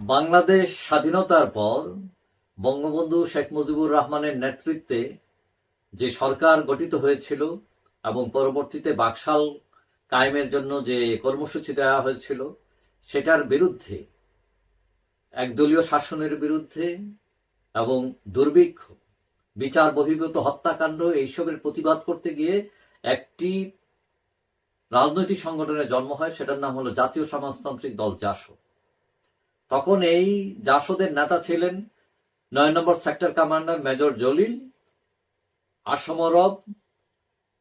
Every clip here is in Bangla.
বাংলাদেশ স্বাধীনতার পর বঙ্গবন্ধু শেখ মুজিবুর রহমানের নেতৃত্বে যে সরকার গঠিত হয়েছিল এবং পরবর্তীতে বাকশাল কায়েমের জন্য যে কর্মসূচি দেওয়া হয়েছিল, সেটার বিরুদ্ধে, একদলীয় শাসনের বিরুদ্ধে এবং দুর্ভিক্ষ, বিচার বহির্ভূত হত্যাকাণ্ড এইসবের প্রতিবাদ করতে গিয়ে একটি রাজনৈতিক সংগঠনের জন্ম হয়, সেটার নাম হলো জাতীয় সমাজতান্ত্রিক দল জাসদ। তখন এই জাসদের নেতা ছিলেন নয় নম্বর সেক্টর কমান্ডার মেজর জলিল আসমরব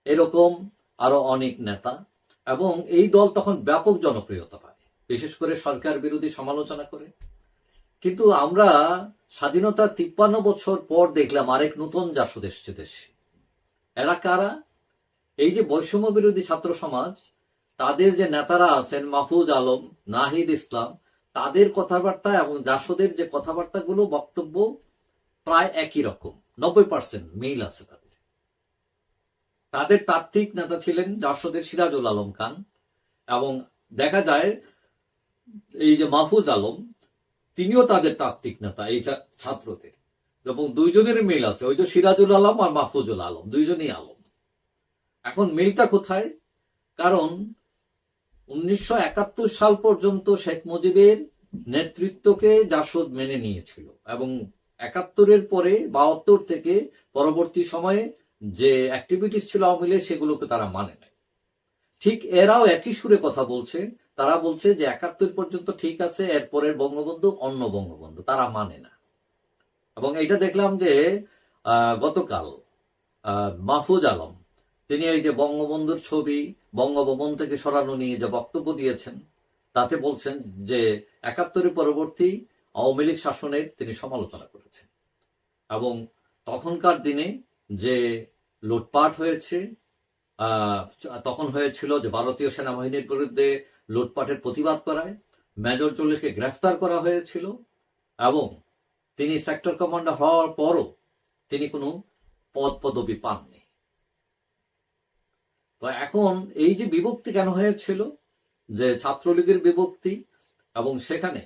এরকম আরও অনেক নেতা, এবং এই দল তখন ব্যাপক জনপ্রিয়তা পায়, বিশেষ করে সরকার বিরোধী সমালোচনা করে। কিন্তু আমরা স্বাধীনতার তিপ্পান্ন বছর পর দেখলাম আরেক নতুন জাসদ এসছে দেশে। এরা কারা? এই যে বৈষম্য বিরোধী ছাত্র সমাজ, তাদের যে নেতারা আছেন মাহফুজ আলম, নাহিদ ইসলাম তাদের কথাবার্তা এবং জাসদের যে কথাবার্তাগুলো বক্তব্য প্রায় একই রকম। নব্বই পার্সেন্ট মিল আছে তাদের। তাদের তাত্ত্বিক নেতা ছিলেন জাসদের সিরাজুল আলম খান এবং দেখা যায় এই যে মাহফুজ আলম, তিনিও তাদের তাত্ত্বিক নেতা, এই ছাত্রদের। এবং দুইজনের মিল আছে, ওই যে সিরাজুল আলম আর মাহফুজুল আলম, দুইজনই আলম। এখন মিলটা কোথায়? কারণ উনিশশো একাত্তর সাল পর্যন্ত শেখ মুজিবের নেতৃত্বকে জাসদ মেনে নিয়েছিল এবং একাত্তরের পরে বাহাত্তর থেকে পরবর্তী সময়ে যে অ্যাক্টিভিটিস ছিল আওয়ামী লীগের, সেগুলোকে তারা মানে নাই। ঠিক এরাও একই সুরে কথা বলছে তারা বলছে যে একাত্তর পর্যন্ত ঠিক আছে, এরপরের বঙ্গবন্ধু অন্য বঙ্গবন্ধু, তারা মানে না। এবং এটা দেখলাম যে গতকাল মাহফুজ আলম তিনি এই যে বঙ্গবন্ধুর ছবি, বঙ্গভবন থেকে সরানো নিয়ে যে বক্তব্য দিয়েছেন, তাতে বলছেন যে একাত্তরের পরবর্তী আওয়ামী লীগ শাসনের তিনি সমালোচনা করেছেন। এবং তখনকার দিনে যে লুটপাট হয়েছে তখন হয়েছিল যে ভারতীয় সেনাবাহিনীর বিরুদ্ধে লুটপাটের প্রতিবাদ করায়, মেজর চল্লিশকে গ্রেফতার করা হয়েছিল, এবং তিনি সেক্টর কমান্ডার হওয়ার পরও তিনি কোনো পদ পদবি পাননি। তো এখন এই যে বিভক্তি কেন হয়েছিল, যে ছাত্রলীগের বিভক্তি এবং সেখানে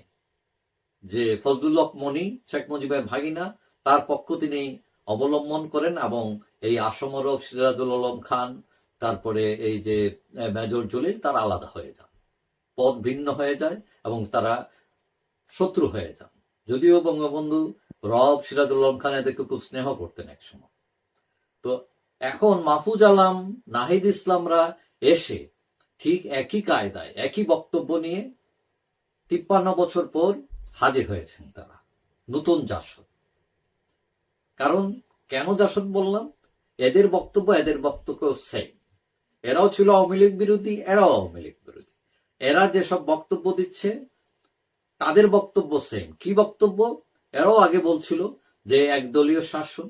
যে ফজলুল্লাহ মনি, শেখ মুজিবের ভাগিনা, তার পক্ষ তিনি অবলম্বন করেন এবং এই আসমরফ সিরাজুল আলম খান, তারপরে এই যে মেজর জলিল, তারা আলাদা হয়ে যান। পদ ভিন্ন হয়ে যায় এবং তারা শত্রু হয়ে যান। যদিও বঙ্গবন্ধু রব সিরাজুল আলম খান এদেরকে খুব স্নেহ করতেন একসময়। তো এখন মাহফুজ আলম, নাহিদ ইসলামরা এসে ঠিক একই কায়দায়, একই বক্তব্য নিয়ে তিপ্পান্ন বছর পর হাজির হয়েছেন তারা, নতুন জাসদ। কারণ কেন জাসদ বললাম? এদের বক্তব্য এদের বক্তব্য সেম এরাও ছিল আওয়ামী লীগ বিরোধী, এরাও আওয়ামী লীগ বিরোধী। এরা যেসব বক্তব্য দিচ্ছে, তাদের বক্তব্য সেম কি বক্তব্য? এরাও আগে বলছিল যে একদলীয় শাসন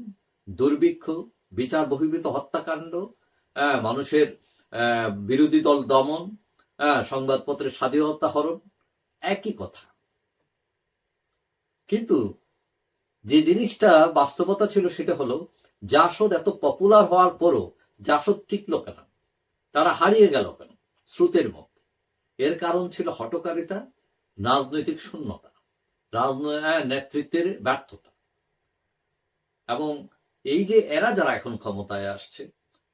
দুর্ভিক্ষ বিচার বহির্ভূত হত্যাকাণ্ড মানুষের বিরোধী দল দমন সংবাদপত্রের স্বাধীনতা হরণ, একই কথা। কিন্তু যে জিনিসটা বাস্তবতা ছিল সেটা হলো, জাসদ এত পপুলার হওয়ার পরও জাসদ টিকলো কেন? তারা হারিয়ে গেল কেন? স্রোতের মধ্যে। এর কারণ ছিল হটকারিতা, রাজনৈতিক শূন্যতা রাজনৈতিক নেতৃত্বের ব্যর্থতা। এবং এই যে এরা যারা এখন ক্ষমতায় আসছে,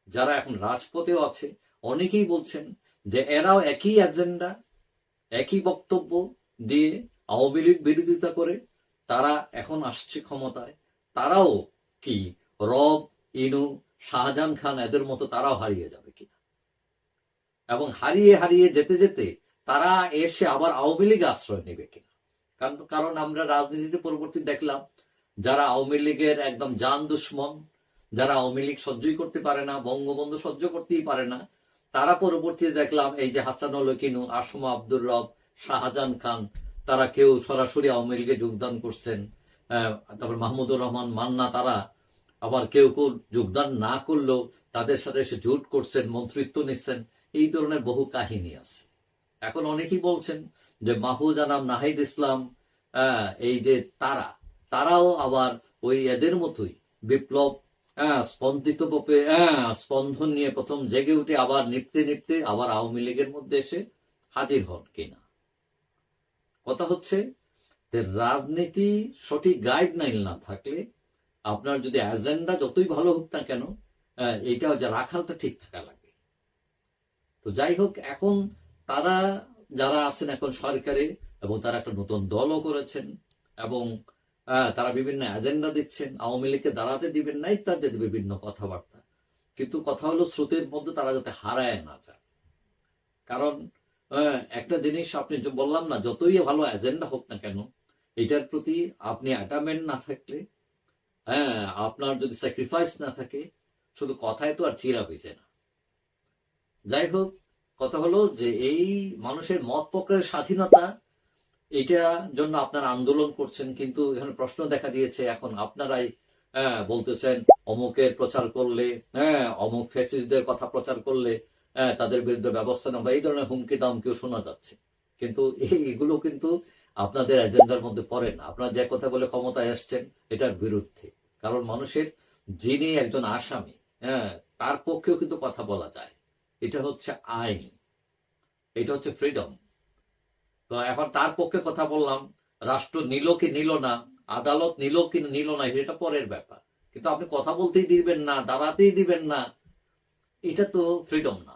যারা এখন রাজপথেও আছে, অনেকেই বলছেন যে এরাও একই এজেন্ডা একই বক্তব্য দিয়ে আওয়ামী লীগ বিরোধিতা করে তারা এখন আসছে ক্ষমতায়। তারাও কি রব, ইনু, শাহজাহান খান এদের মতো তারাও হারিয়ে যাবে কিনা? এবং হারিয়ে হারিয়ে যেতে যেতে তারা এসে আবার আওয়ামী লীগ আশ্রয় নেবে কিনা? কারণ কারণ আমরা রাজনীতিতে পরবর্তী দেখলাম যারা আওয়ামী লীগের একদম জান দুশ্মন, যারা আওয়ামী লীগ সহ্যই করতে পারে না, বঙ্গবন্ধু সহ্য করতেই পারে না, তারা পরবর্তীতে দেখলাম এই যে হাসানুল কিনু আসমা আব্দুর রব, শাহজাহান খান, তারা কেউ সরাসরি আওয়ামী লীগে যোগদান করছেন। তারপর মাহমুদুর রহমান, মান্না, তারা আবার কেউ কেউ যোগদান না করলেও তাদের সাথে এসে জোট করছেন, মন্ত্রিত্ব নিচ্ছেন, এই ধরনের বহু কাহিনী আছে। এখন অনেকেই বলছেন যে মাহফুজ আনাম নাহিদ ইসলাম এই যে তারা তারাও আবার ওই এদের মতোই বিপ্লব হ্যাঁ স্পন্দিত ভাবে হ্যাঁ স্পন্দন নিয়ে প্রথম জেগে উঠে আবার নিপতে নিপতে আবার আওয়ামী লীগের মধ্যে এসে হাজির হন কিনা। কথা হচ্ছে রাজনীতি সঠিক গাইডলাইন না থাকলে আপনার যদি এজেন্ডা যতই ভালো হোক না কেন আহ, এইটা যে রাখালটা ঠিক থাকা লাগে। তো যাই হোক এখন তারা যারা আছেন এখন সরকারে এবং তারা একটা নতুন দলও করেছেন এবং তারা বিভিন্ন এজেন্ডা দিচ্ছেন, আওয়ামী লীগকে দাঁড়াতে দিবেন না, ইত্যাদি বিভিন্ন কথাবার্তা। কিন্তু কথা হলো স্রোতের মধ্যে তারা যাতে হারায় না যায়। কারণ একটা জিনিস আপনি বললাম না, যতই ভালো এজেন্ডা হোক না কেন, এটার প্রতি আপনি অ্যাটামেন্ট না থাকলে হ্যাঁ আপনার যদি স্যাক্রিফাইস না থাকে, শুধু কথায় তো আর চিরা হয়েছে না। যাই হোক, কথা হলো যে এই মানুষের মত প্রকারের স্বাধীনতা এটা জন্য আপনারা আন্দোলন করছেন কিন্তু এখানে প্রশ্ন দেখা দিয়েছে এখন আপনারাই হ্যাঁ, বলতেছেন অমুকের প্রচার করলে হ্যাঁ অমুক ফেসিসদের কথা প্রচার করলে হ্যাঁ, তাদের বিরুদ্ধে ব্যবস্থা নেওয়া এই ধরনের হুমকি দামকেও শোনা যাচ্ছে। কিন্তু এই- এগুলো কিন্তু আপনাদের এজেন্ডার মধ্যে পড়ে না। আপনারা যে কথা বলে ক্ষমতায় আসছেন এটার বিরুদ্ধে। কারণ মানুষের যিনি একজন আসামি হ্যাঁ তার পক্ষেও কিন্তু কথা বলা যায়। এটা হচ্ছে আইন। এটা হচ্ছে ফ্রিডম তো এখন তার পক্ষে কথা বললাম, রাষ্ট্র নিল কি নিল না, আদালত নিল কি নিল না সেটা পরের ব্যাপার। কিন্তু আপনি কথা বলতেই দিবেন না, দাঁড়াতেই দিবেন না, এটা তো ফ্রিডম না।